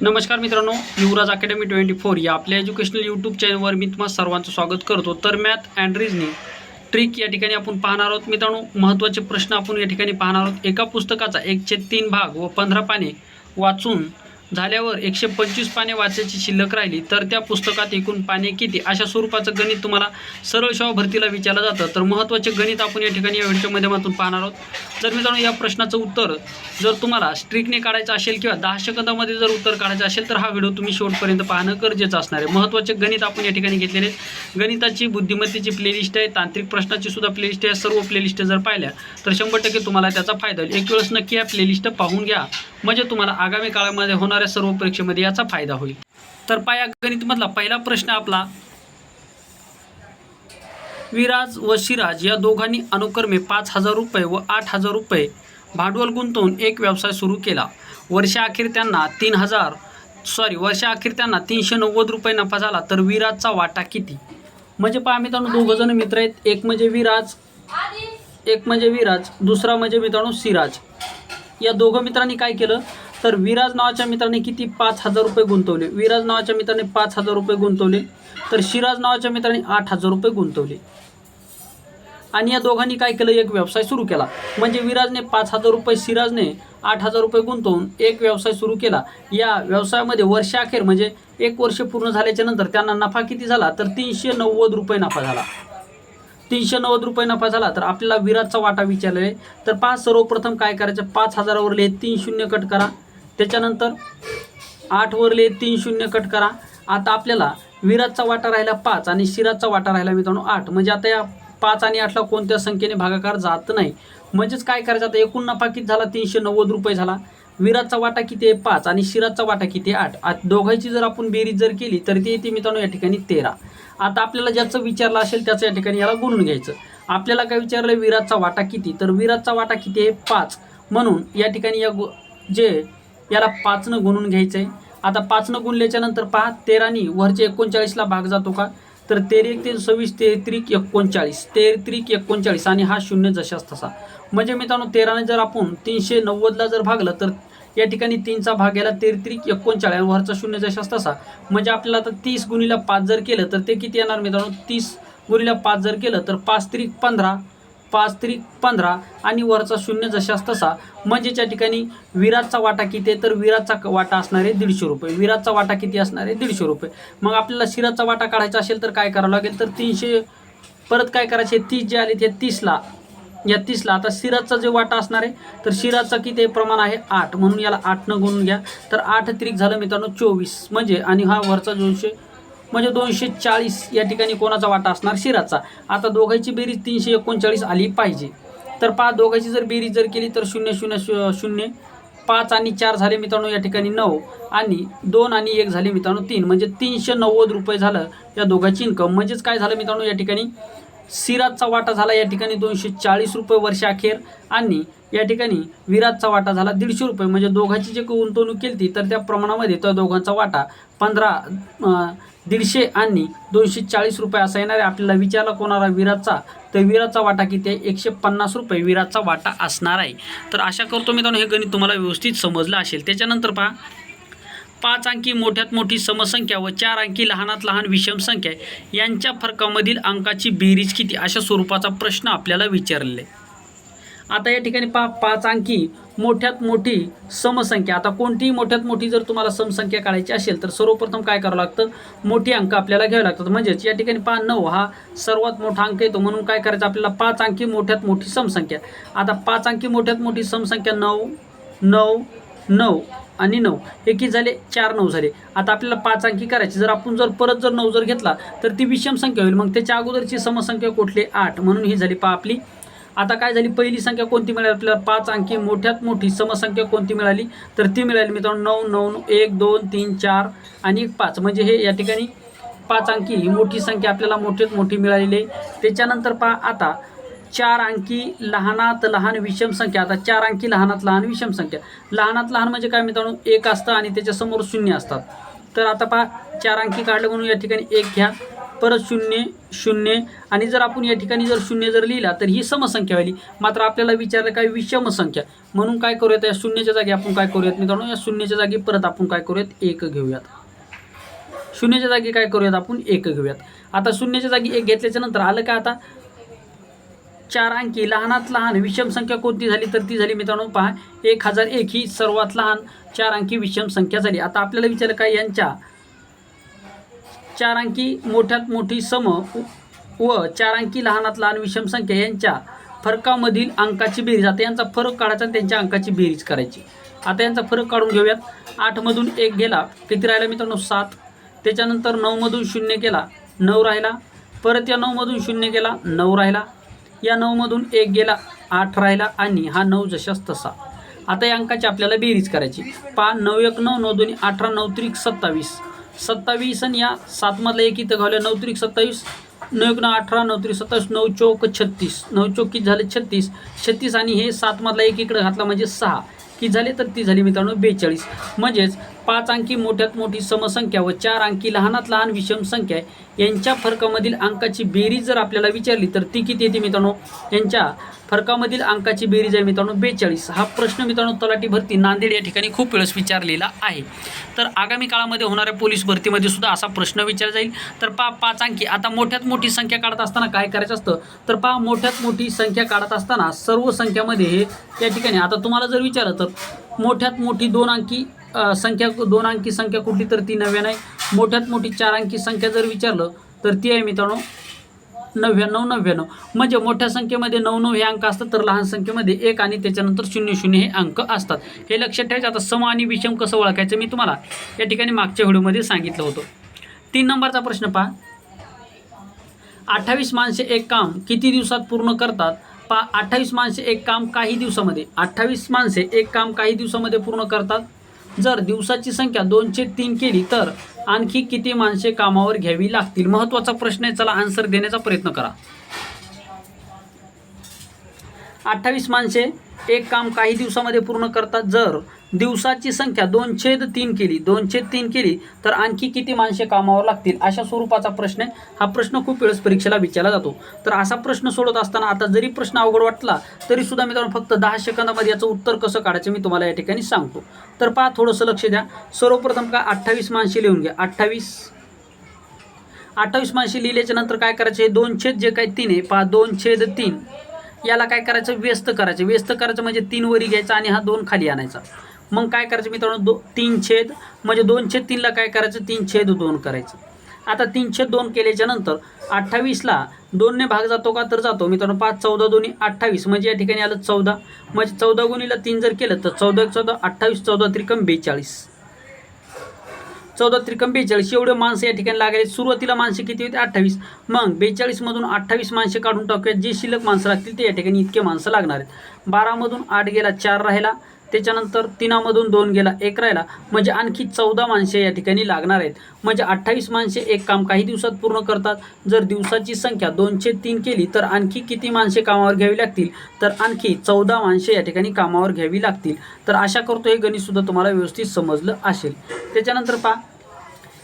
नमस्कार मित्रांनो युवराज academy twenty four या आपल्या एज्युकेशनल यूट्यूब चॅनलवर मी तुम्हाला सर्वांचं स्वागत करतो. तर मॅथ अँड रिजनिंग ट्रिक या ठिकाणी आपण पाहणार आहोत. मित्रांनो महत्त्वाचे प्रश्न आपण या ठिकाणी पाहणार आहोत. एका पुस्तकाचा एकशे तीन भाग व पंधरा पाने वाचून झाल्यावर एकशे पंचवीस पाने वाचायची शिल्लक राहिली तर त्या पुस्तकात एकूण पाने किती? अशा स्वरूपाचं गणित तुम्हाला सरळ शाव भरतीला विचारलं जातं. तर महत्त्वाचे गणित आपण या ठिकाणी या व्हिडिओच्या माध्यमातून पाहणार आहोत. जर मित्रांनो या प्रश्नाचं उत्तर जर तुम्हाला स्ट्रिकने काढायचं असेल किंवा दहा सेकंदामध्ये जर उत्तर काढायचं असेल तर हा व्हिडिओ तुम्ही शेवटपर्यंत पाहणं गरजेचं असणार आहे. महत्त्वाचे गणित आपण या ठिकाणी घेतलेले आहेत. गणिताची बुद्धिमत्तेची प्लेलिस्ट आहे तांत्रिक प्रश्नाची सुद्धा प्लेलिस्ट आहे. सर्व प्लेलिस्ट जर पाहिल्या तर शंभर टक्के तुम्हाला त्याचा फायदा होईल. एक वेळेस नक्की या प्लेलिस्ट पाहून घ्या. म्हणजे तुम्हाला आगामी काळामध्ये होणार होणाऱ्या सर्व परीक्षेमध्ये याचा फायदा होईल. तर पाया गणितमधला पहिला प्रश्न आपला विराज व शिराज या दोघांनी अनुक्रमे पाच हजार रुपये व आठ हजार रुपये भांडवल गुंतवून एक व्यवसाय सुरू केला. वर्षाअखेर त्यांना तीन हजार सॉरी वर्षाअखेर त्यांना तीनशे नव्वद रुपये नफा झाला तर विराजचा वाटा किती? म्हणजे पहा मित्रांनो दोघं जण मित्र आहेत. एक म्हणजे विराज एक म्हणजे विराज दुसरा म्हणजे मित्रांनो सिराज या दोघं मित्रांनी काय केलं? तर विराज नावाच्या मित्राने किती पाच हजार रुपये गुंतवले? विराज नावाच्या मित्राने पाच हजार रुपये गुंतवले. तर शिराज नावाच्या मित्राने आठ हजार रुपये गुंतवले. आणि या दोघांनी काय केलं? एक व्यवसाय सुरू केला. म्हणजे विराजने पाच हजार रुपये सिराजने आठ हजार रुपये गुंतवून एक व्यवसाय सुरू केला. या व्यवसायामध्ये वर्षाअखेर म्हणजे एक वर्ष पूर्ण झाल्याच्यानंतर त्यांना नफा किती झाला? तर तीनशे नव्वद रुपये नफा झाला. तीनशे नव्वद रुपये नफा झाला. तर आपल्याला विराजचा वाटा विचारलेला आहे. तर पाच सर्वप्रथम काय करायचं? पाच हजारावरले तीन शून्य कट करा. त्याच्यानंतर आठवरले तीन शून्य कट करा. आता आपल्याला विराजचा वाटा राहिला पाच आणि शिराजचा वाटा राहिला मित्रांनो आठ. म्हणजे आता या पाच आणि आठला कोणत्या संख्येने भागाकार जात नाही. म्हणजेच काय करायचं? आता एकूण नफा किती झाला? तीनशे नव्वद रुपये झाला. विराजचा वाटा किती आहे? पाच आणि शिराजचा वाटा किती आहे? आठ. दोघांची जर आपण बेरीज जर केली तर ती येते मित्रांनो या ठिकाणी तेरा. आता आपल्याला ज्याचं विचारलं असेल त्याचं या ठिकाणी याला गुणून घ्यायचं. आपल्याला काय विचारलं? विराजचा वाटा किती? तर विराजचा वाटा किती आहे? पाच. म्हणून या ठिकाणी या गु जे याला पाचनं गुणून घ्यायचं आहे आता पाचनं गुणल्याच्यानंतर पहा तेरानी वरचे एकोणचाळीसला भाग जातो का? तर तेरे एक ते सव्वीस तेहत्रिक एकोणचाळीस. तेहत्रिक एकोणचाळीस आणि हा शून्य जशाच तसा. म्हणजे मित्रांनो तेराने जर आपण तीनशे नव्वदला जर भागलं तर या ठिकाणी तीनचा भाग याला तेहत्रिक एकोणचाळीस वरचा शून्य जशाच तसा. म्हणजे आपल्याला आता तीस गुणीला पाच जर केलं तर ते किती येणार मित्रांनो? तीस गुणीला पाच जर केलं तर पाच त्रिक पंधरा. पाच त्रिक पंधरा आणि वरचा शून्य जशास तसा. म्हणजेच्या ठिकाणी विराटचा वाटा किती आहे? तर विराटचा क- वाटा असणार आहे दीडशे रुपये. विराटचा वाटा किती असणार? आहे दीडशे रुपये. मग आपल्याला शिराचा वाटा काढायचा असेल तर काय करावं लागेल? तर तीनशे परत काय करायचे? तीस जे आले ते तीसला. या तीसला. आता सिराजचा जे वाटा असणार आहे तर शिराजचा किती प्रमाण आहे आठ. म्हणून याला आठनं गुणून घ्या. तर आठ त्रिक झालं मित्रांनो चोवीस. म्हणजे आणि हा वरचा दोनशे म्हणजे दोनशे चाळीस या ठिकाणी कोणाचा वाटा असणार? शिराचा. आता दोघांची बेरीज तीनशे एकोणचाळीस आली पाहिजे. तर पहा दोघांची जर बेरीज जर केली तर शून्य शून्य शू- शून्य पाच आणि चार झाले मित्रांनो या ठिकाणी नऊ आणि दोन आणि एक झाले मित्रांनो तीन. म्हणजे तीनशे नव्वद रुपये झालं या दोघांची इन्कम म्हणजेच काय झालं मित्रांनो या ठिकाणी? सिराजचा वाटा झाला या ठिकाणी दोनशे चाळीस रुपये वर्षाखेर आणि या ठिकाणी विराजचा वाटा झाला दीडशे रुपये. म्हणजे दोघांची जे गुंतवणूक केली ती तर त्या प्रमाणामध्ये त्या दोघांचा वाटा पंधरा दीडशे आणि दोनशे चाळीस रुपये असा येणार. आहे आपल्याला विचारला कोणाला विराचा तर विराचा वाटा किती आहे? एकशे पन्नास रुपये विराचा वाटा असणार आहे. तर आशा करतो मित्रांनो हे गणित तुम्हाला व्यवस्थित समजलं असेल. त्याच्यानंतर पहा पाच अंकी मोठ्यात मोठी समसंख्या व चार अंकी लहानात लहान विषम संख्या यांच्या फरकामधील अंकाची बेरीज किती? अशा स्वरूपाचा प्रश्न आपल्याला विचारलेला आहे आता या ठिकाणी पहा पाच अंकी मोठ्यात मोठी समसंख्या. आता कोणतीही मोठ्यात मोठी जर तुम्हाला समसंख्या काढायची असेल तर सर्वप्रथम काय करावं लागतं? मोठी अंक आपल्याला घ्यावे लागतात. म्हणजेच या ठिकाणी पहा नऊ हा सर्वात मोठा अंक येतो. म्हणून काय करायचं? आपल्याला पाच अंकी मोठ्यात मोठी समसंख्या. आता पाच अंकी मोठ्यात मोठी समसंख्या नऊ नऊ नऊ आणि नऊ. एकी झाले चार नऊ झाले. आता आपल्याला पाच अंकी करायची. जर आपण जर परत जर नऊ जर घेतला तर ती विषम संख्या होईल. मग त्याच्या अगोदरची समसंख्या कुठली? आठ. म्हणून ही झाली पहा आपली आता काय झाली पहिली संख्या कोणती मिळाली? आपल्याला पाच अंकी मोठ्यात मोठी समसंख्या कोणती मिळाली? तर ती मिळाली मित्रांनो नऊ नऊ नऊ, एक दोन तीन चार आणि एक पाच. म्हणजे हे या ठिकाणी पाच अंकी ही मोठी संख्या आपल्याला मोठ्यात मोठी मिळालेली आहे. त्याच्यानंतर पहा आता चार अंकी लहानात लहान विषम संख्या. आता चार अंकी लहानात लहान विषम संख्या. लहानात लहान म्हणजे काय मित्रांनो? एक असतं आणि त्याच्यासमोर शून्य असतात. तर आता पहा चार अंकी काढले म्हणून या ठिकाणी एक घ्या. परत शून्य शून्य. आणि जर आपण या ठिकाणी जर शून्य जर लिहिला तर ही समसंख्या व्हायली. मात्र आपल्याला विचारलं काय? विषम संख्या म्हणून काय करूयात? या शून्यच्या जागी आपण काय करूयात मित्रांनो? या शून्यच्या जागी परत आपण काय करूयात? एक घेऊयात. शून्यच्या जागी काय करूयात आपण? एक घेऊयात. आता शून्यच्या जागी एक घेतल्याच्या नंतर आलं का आता? चार अंकी. लहानात लहान. विषम संख्या कोणती झाली? तर ती झाली मित्रांनो पहा. एक हजार एक ही सर्वात लहान चार अंकी विषम संख्या झाली. आता आपल्याला विचारलं काय? यांच्या चार अंकी मोठ्यात मोठी सम व चार अंकी लहानात लहान विषम संख्या यांच्या फरकामधील अंकाची बेरीज. आता यांचा फरक काढायचा आणि त्यांच्या अंकाची बेरीज करायची. आता यांचा फरक काढून घेऊयात. आठमधून एक गेला. किती राहिला मित्रांनो? सात. त्याच्यानंतर नऊमधून शून्य गेला नऊ राहिला. परत या नऊमधून शून्य गेला नऊ राहिला. या नऊमधून एक गेला. आठ राहिला आणि हा नऊ जशास तसा. आता या अंकाची आपल्याला बेरीज करायची. पा नऊ एक नऊ नऊ दोन्ही अठरा नऊ त्रिक सत्तावीस. सत्तावीस आणि या सातमधला एक इथं घालूया नऊ त्रिक सत्तावीस नऊ एक अठरा नऊ त्रिक सत्तावीस नऊ चौक छत्तीस. नऊ चौक किती झाले? छत्तीस. छत्तीस आणि हे सातमधला एक इकडं घातला म्हणजे सहा. किती झाले? तर ती झाली मित्रांनो बेचाळीस. म्हणजेच पाच अंकी मोठ्यात मोठी समसंख्या व चार अंकी लहानात लहान विषम संख्या यांच्या फरकामधील अंकाची बेरीज जर आपल्याला विचारली तर ती किती येते मित्रांनो? यांच्या फरकामधील अंकाची बेरीज आहे मित्रांनो बेचाळीस. हा प्रश्न मित्रांनो तलाठी भरती नांदेड या ठिकाणी खूप वेळेस विचारलेला आहे. तर आगामी काळामध्ये होणाऱ्या पोलीस भरतीमध्ये सुद्धा असा प्रश्न विचारला जाईल. तर पा पाच अंकी. आता मोठ्यात मोठी संख्या काढत असताना काय करायचं असतं? तर पहा मोठ्यात मोठी संख्या काढत असताना सर्व संख्यामध्ये हे या ठिकाणी. आता तुम्हाला जर विचारलं तर मोठ्यात मोठी दोन अंकी संख्या दोन अंकी संख्या कुठली तर ती नव्याण्णव आहे. मोठ्यात मोठी चार अंकी संख्या जर विचारलं तर ती आहे मित्रांनो नव्याण्णव नव्याण्णव. म्हणजे मोठ्या संख्येमध्ये नऊ नऊ हे अंक असतात तर लहान संख्येमध्ये एक आणि त्याच्यानंतर शून्य शून्य हे अंक असतात. हे लक्षात ठेवायचं आता सम आणि विषम कसं ओळखायचं मी तुम्हाला या ठिकाणी मागच्या व्हिडिओमध्ये सांगितलं होतं. तीन नंबरचा प्रश्न पहा. अठ्ठावीस माणसे एक काम किती दिवसात पूर्ण करतात? पा अठ्ठावीस माणसे एक काम काही दिवसामध्ये. अठ्ठावीस माणसे एक काम काही दिवसामध्ये पूर्ण करतात? जर दिवसाची संख्या दोनशे तीन केली तर आणखी किती माणसे कामावर घ्यावी लागतील? महत्त्वाचा प्रश्न आहे. चला आन्सर देण्याचा प्रयत्न करा. अठ्ठावीस माणसे एक काम काही दिवसामध्ये पूर्ण करतात. जर दिवसाची संख्या दोन छेद तीन केली दोन छेद तीन केली तर आणखी किती माणसे कामावर लागतील? अशा स्वरूपाचा प्रश्न आहे. हा प्रश्न खूप वेळेस परीक्षेला विचारला जातो. तर असा प्रश्न सोडत असताना आता जरी प्रश्न अवघड वाटला तरी सुद्धा मित्रांनो फक्त दहा सेकंदामध्ये याचं उत्तर कसं काढायचं मी तुम्हाला या ठिकाणी सांगतो. तर पहा थोडंसं लक्ष द्या. सर्वप्रथम का अठ्ठावीस माणसे लिहून घ्या. अठ्ठावीस. अठ्ठावीस माणसे लिहिल्याच्या नंतर काय करायचे? हे दोन छेद जे काही तीन आहे पहा दोन छेद तीन. याला काय करायचं? व्यस्त करायचं. व्यस्त करायचं म्हणजे तीन वरी घ्यायचा आणि हा दोन खाली आणायचा. मग काय करायचं मित्रांनो? दो तीन छेद म्हणजे दोन छेद तीनला काय करायचं? तीन छेद दोन करायचं. आता तीन छेद दोन केल्याच्यानंतर अठ्ठावीसला दोनने भाग जातो का? तर जातो. मित्रांनो पाच चौदा दोन्ही अठ्ठावीस. म्हणजे या ठिकाणी आलं चौदा. म्हणजे चौदा गुणीला तीन जर केलं तर चौदा एक चौदा अठ्ठावीस चौदा त्रिकम बेचाळीस. चौदा त्रिकम बेचाळीस एवढे माणसं या ठिकाणी लागले. सुरुवातीला माणसे किती होते? अठ्ठावीस. मग बेचाळीसमधून अठ्ठावीस माणसे काढून टाकूयात. जे शिल्लक माणसं लागतील ते या ठिकाणी इतके माणसं लागणार आहेत. बारामधून आठ गेला चार राहिला. त्याच्यानंतर तिनामधून दोन गेला एक राहिला. म्हणजे आणखी चौदा माणसे या ठिकाणी लागणार आहेत. म्हणजे अठ्ठावीस माणसे एक काम काही दिवसात पूर्ण करतात. जर दिवसाची संख्या दोनशे तीन केली तर आणखी किती माणसे कामावर घ्यावी लागतील? तर आणखी चौदा माणसे या ठिकाणी कामावर घ्यावी लागतील. तर आशा करतो हे गणितसुद्धा तुम्हाला व्यवस्थित समजलं असेल. त्याच्यानंतर पहा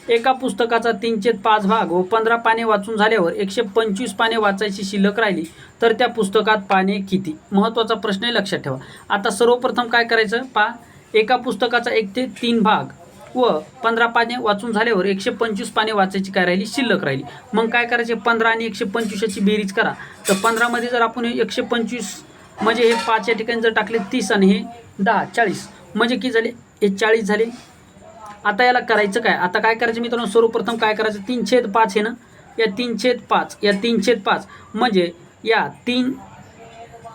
एका पुस्तकाचा तीनशे पाच भाग व पंधरा पाने वाचून झाल्यावर एकशे पंचवीस पाने वाचायची शिल्लक राहिली तर त्या पुस्तकात पाने किती? महत्त्वाचा प्रश्न आहे लक्षात ठेवा. आता सर्वप्रथम काय करायचं? पा एका पुस्तकाचा एक ते तीन भाग व पंधरा पाने वाचून झाल्यावर एकशे पंचवीस पाने वाचायची काय राहिली? शिल्लक राहिली. मग काय करायचे? पंधरा आणि एकशे पंचवीसची बेरीज करा. तर पंधरामध्ये जर आपण हे एकशे पंचवीस म्हणजे हे पाच या ठिकाणी जर टाकले तीस आणि हे दहा चाळीस. म्हणजे किती झाले? हे चाळीस झाले. आता याला करायचं काय? आता काय करायचं मित्रांनो? सर्वप्रथम काय करायचं? तीन छेद पाच आहे ना? या तीन छेद पाच या तीन छेद पाच. म्हणजे या तीन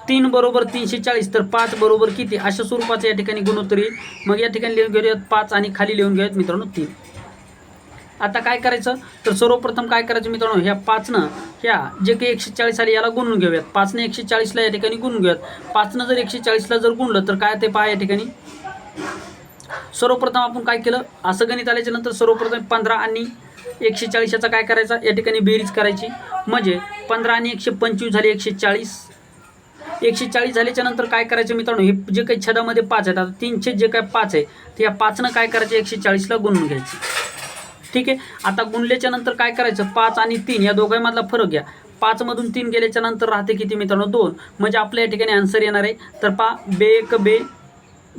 तीन बरोबर तीनशे चाळीस तर पाच बरोबर किती? अशा स्वरूपाचं या ठिकाणी गुणोत्तर. येईल मग या ठिकाणी लिहून घेऊयात पाच आणि खाली लिहून घेऊयात मित्रांनो तीन. आता काय करायचं? तर सर्वप्रथम काय करायचं मित्रांनो? ह्या पाचनं ह्या जे काही एकशे चाळीस आले याला गुणून घेऊयात. पाचनं एकशे चाळीसला या ठिकाणी गुणून घेऊयात. पाचनं जर एकशे चाळीसला जर गुणलं तर काय ते पहा या ठिकाणी. सर्वप्रथम आपण काय केलं? असं गणित आल्याच्यानंतर सर्वप्रथम पंधरा आणि एकशे चाळीस याचा काय करायचा? या ठिकाणी बेरीज करायची. म्हणजे पंधरा आणि एकशे पंचवीस झाले एकशे चाळीस. एकशे चाळीस झाल्याच्यानंतर काय करायचं मित्रांनो? हे जे काही छदामध्ये पाच आहेत आता तीनशे जे काय पाच आहे ते या पाचनं काय करायचं? एकशे चाळीसला गुणून घ्यायची. ठीक आहे? आता गुणल्याच्या नंतर काय करायचं? पाच आणि तीन या दोघांमधला फरक घ्या. पाचमधून तीन गेल्याच्यानंतर राहते किती मित्रांनो? दोन. म्हणजे आपल्या या ठिकाणी आन्सर येणार आहे. तर पा बे एक बे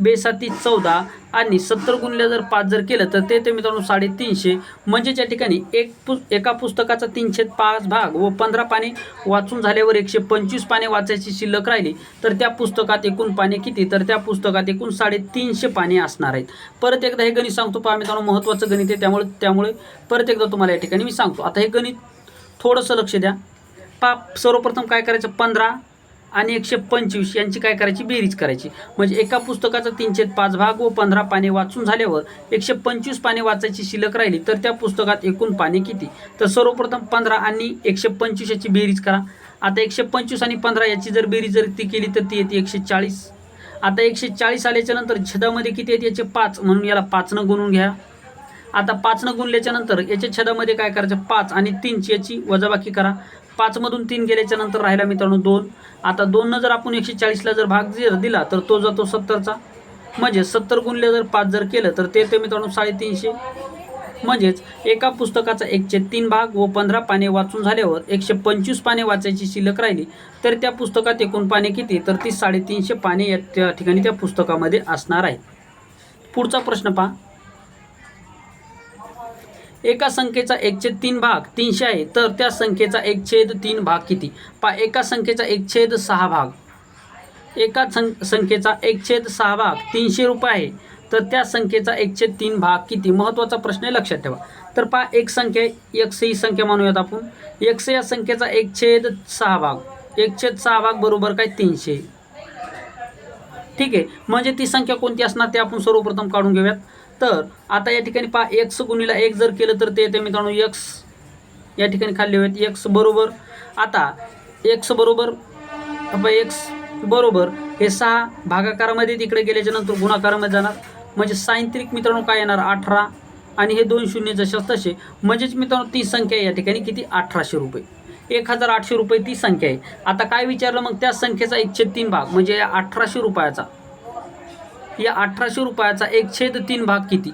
बेसाती चौदा आणि सत्तर गुणले जर पाच जर केलं तर ते ते मित्रांनो साडेतीनशे. म्हणजे ज्या ठिकाणी एक पु एका पुस्तकाचा तीनशे पाच भाग व पंधरा पाने वाचून झाल्यावर एकशे पंचवीस पाने वाचायची शिल्लक राहिली तर त्या पुस्तकात एकूण पाने किती? तर त्या पुस्तकात एकूण साडेतीनशे पाने असणार आहेत. परत एकदा हे गणित सांगतो पहा मित्रांनो महत्त्वाचं गणित आहे त्यामुळे त्यामुळे परत एकदा तुम्हाला या ठिकाणी मी सांगतो. आता हे गणित थोडंसं लक्ष द्या. पा सर्वप्रथम काय करायचं? पंधरा आणि एकशे पंचवीस यांची काय करायची? बेरीज करायची. म्हणजे एका पुस्तकाचा तीनशे पाच भाग व पंधरा पाने वाचून झाल्यावर एकशे पंचवीस पाने वाचायची शिल्लक राहिली तर त्या पुस्तकात एकूण पाने किती? तर सर्वप्रथम पंधरा आणि एकशे पंचवीस याची बेरीज करा. आता एकशे पंचवीस आणि पंधरा याची जर बेरीज जर ती केली तर ती येते एकशे चाळीस. आता एकशे चाळीस आल्याच्यानंतर छदामध्ये किती येते याचे पाच. म्हणून याला पाचनं गुणून घ्या. आता पाचनं गुणल्याच्या नंतर याच्या छदामध्ये काय करायचं? पाच आणि तीनची याची वजाबाकी करा. पाचमधून तीन गेल्याच्यानंतर राहिला मित्रांनो दोन. आता दोननं जर आपण एकशे चाळीसला जर भाग जर दिला तर तो जातो सत्तरचा. म्हणजे सत्तर गुणले जर पाच जर केलं तर ते ते मित्रांनो साडेतीनशे. म्हणजेच एका पुस्तकाचा एकशे तीन भाग व पंधरा पाने वाचून झाल्यावर एकशे पंचवीस पाने वाचायची शिल्लक राहिली तर त्या पुस्तकात एकूण पाने किती? तर ती साडेतीनशे पाने या त्या ठिकाणी त्या पुस्तकामध्ये असणार आहे पुढचा प्रश्न पहा. एका संख्येचा एकछेद तीन भाग तीनशे आहे तर त्या संख्येचा एकछेद तीन भाग किती? पा एका संख्येचा एकछेद सहा भाग. एका सं संख्येचा एकछेद सहा भाग तीनशे रुपये आहे तर त्या संख्येचा एकछेद तीन भाग किती? महत्त्वाचा प्रश्न आहे लक्षात ठेवा. तर पा एक संख्या एकशे ही संख्या मानूयात आपण. एकशे या संख्येचा एकछेद सहा भाग. एकछेद सहा भाग बरोबर काय? तीनशे. ठीक आहे. म्हणजे ती संख्या कोणती असणार ते आपण सर्वप्रथम काढून घेऊयात. तर आता या ठिकाणी पहा एक्स गुणीला एक जर केलं तर ते येते मित्रांनो एक्स या ठिकाणी खाल्ले होते एक्स बरोबर. आता एक्स बरोबर आपण एक्स बरोबर हे सहा भागाकारामध्ये तिकडे गेल्याच्यानंतर गुणाकारामध्ये जाणार. म्हणजे सायंत्रिक मित्रांनो काय येणार? अठरा. आणि हे दोन शून्य जशाच तसे म्हणजेच मित्रांनो ती संख्या आहे या ठिकाणी किती? अठराशे रुपये. एक हजार आठशे रुपये ती संख्या आहे. आता काय विचारलं मग त्या संख्येचा एकशे तीन भाग म्हणजे अठराशे रुपयाचा. या अठराशे रुपयाचा एक छेद तीन भाग किती?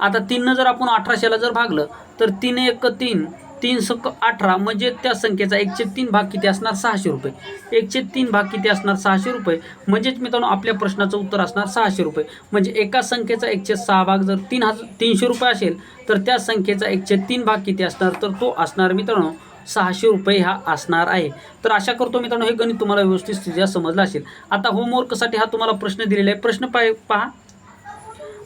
आता तीननं जर आपण अठराशेला जर भागलं तर तीन एक तीन तीन सक अठरा म्हणजे त्या संख्येचा एकशे तीन भाग किती असणार? सहाशे रुपये. एकशे तीन भाग किती असणार? सहाशे रुपये. म्हणजेच मित्रांनो आपल्या प्रश्नाचं उत्तर असणार सहाशे रुपये. म्हणजे एका संख्येचा एकशे सहा भाग जर तीन हजार तीनशे रुपये असेल तर त्या संख्येचा एकशे तीन भाग किती असणार? तर तो असणार मित्रांनो सहाशे रुपये हा असणार आहे. तर आशा करतो मित्रांनो हे गणित तुम्हाला व्यवस्थित स्थितीला समजलं असेल. आता होमवर्कसाठी हा तुम्हाला प्रश्न दिलेला आहे. प्रश्न पाय पहा.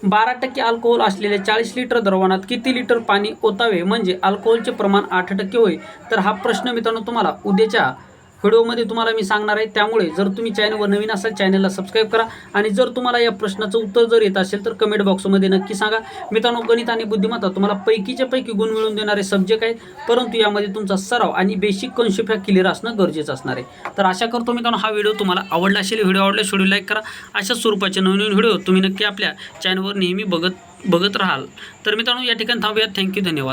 बारा टक्के अल्कोहोल असलेल्या चाळीस लिटर द्रवणात किती लिटर पाणी ओतावे? म्हणजे अल्कोहोलचे प्रमाण आठ टक्के होईल तर हा प्रश्न मित्रांनो तुम्हाला उद्याच्या व्हिडिओमध्ये तुम्हाला मी सांगणार आहे त्यामुळे जर तुम्ही चॅनलवर नवीन असाल चॅनलला सबस्क्राईब करा. आणि जर तुम्हाला या प्रश्नाचं उत्तर जर येत असेल तर कमेंट बॉक्समध्ये नक्की सांगा. मित्रांनो गणित आणि बुद्धिमत्ता तुम्हाला पैकीच्या पैकी गुण मिळवून देणारे सब्जेक्ट आहेत. परंतु यामध्ये तुमचा सराव आणि बेसिक कॉन्सेप्ट ह्या क्लिअर असणं गरजेचं असणार आहे. तर आशा करतो मित्रांनो हा व्हिडिओ तुम्हाला आवडला असेल व्हिडिओ आवडल्यास व्हिडिओ लाईक करा. अशा स्वरूपाचे नवीन नवीन व्हिडिओ तुम्ही नक्की आपल्या चॅनलवर नेहमी बघत बघत राहाल. तर मित्रांनो या ठिकाणी थांबूयात. थँक्यू धन्यवाद.